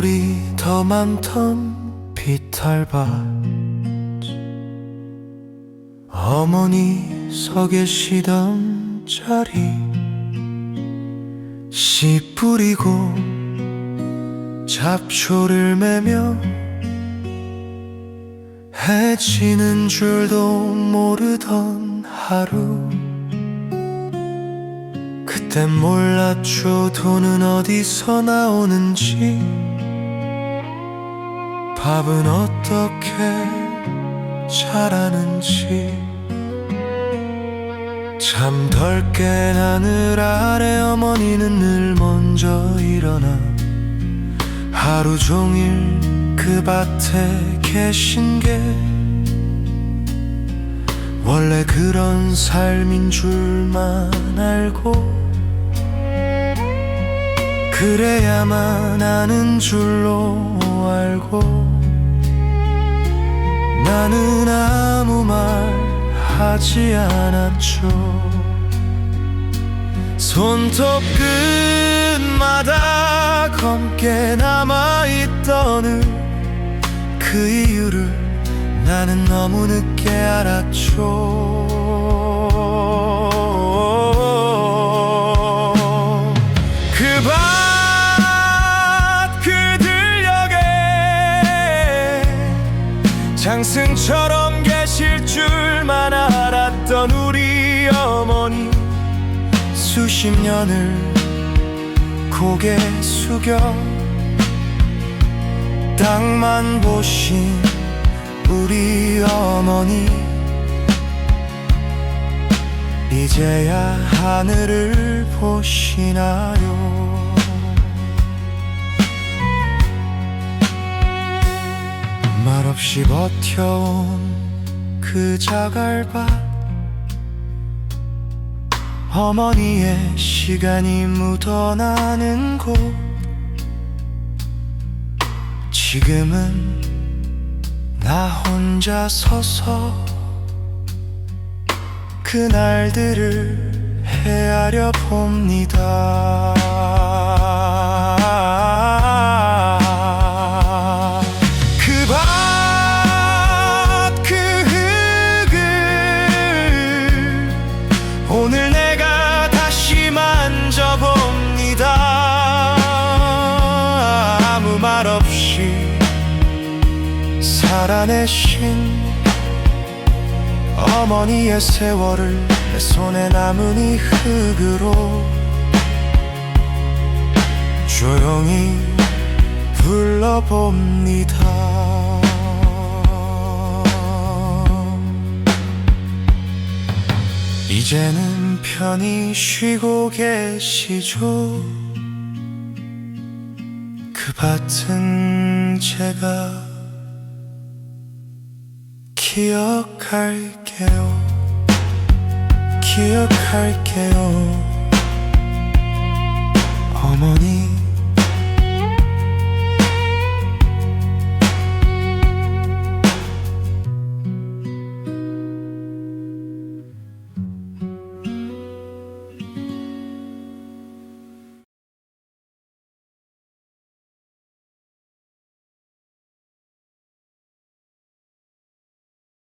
돌이 더 많던 비탈밭. 어머니 서 계시던 자리. 씨 뿌리고 잡초를 매며 해지는 줄도 모르던 하루. 그땐 몰랐죠 돈은 어디서 나오는지 밥은 어떻게 자라는지. 잠 덜 깬 하늘 아래 어머니는 늘 먼저 일어나 하루 종일 그 밭에 계신 게 원래 그런 삶인 줄만 알고 그래야만 아는 줄로 알고 나는 아무 말 하지 않았죠. 손톱 끝마다 검게 남아있던 그 이유를 나는 너무 늦게 알았죠 장승처럼 계실 줄만 알았던 우리 어머니 수십 년을 고개 숙여 땅만 보신 우리 어머니 이제야 하늘을 보시나요 말없이 버텨온 그 자갈밭. 어머니의 시간이 묻어나는 곳. 지금은 나 혼자 서서 그날들을 헤아려 봅니다 살아내신 어머니의 세월을 내 손에 남은 이 흙으로 조용히 불러봅니다. 이제는 편히 쉬고 계시죠? 그 밭은 제가 기억할게요. 기억할게요. 어머니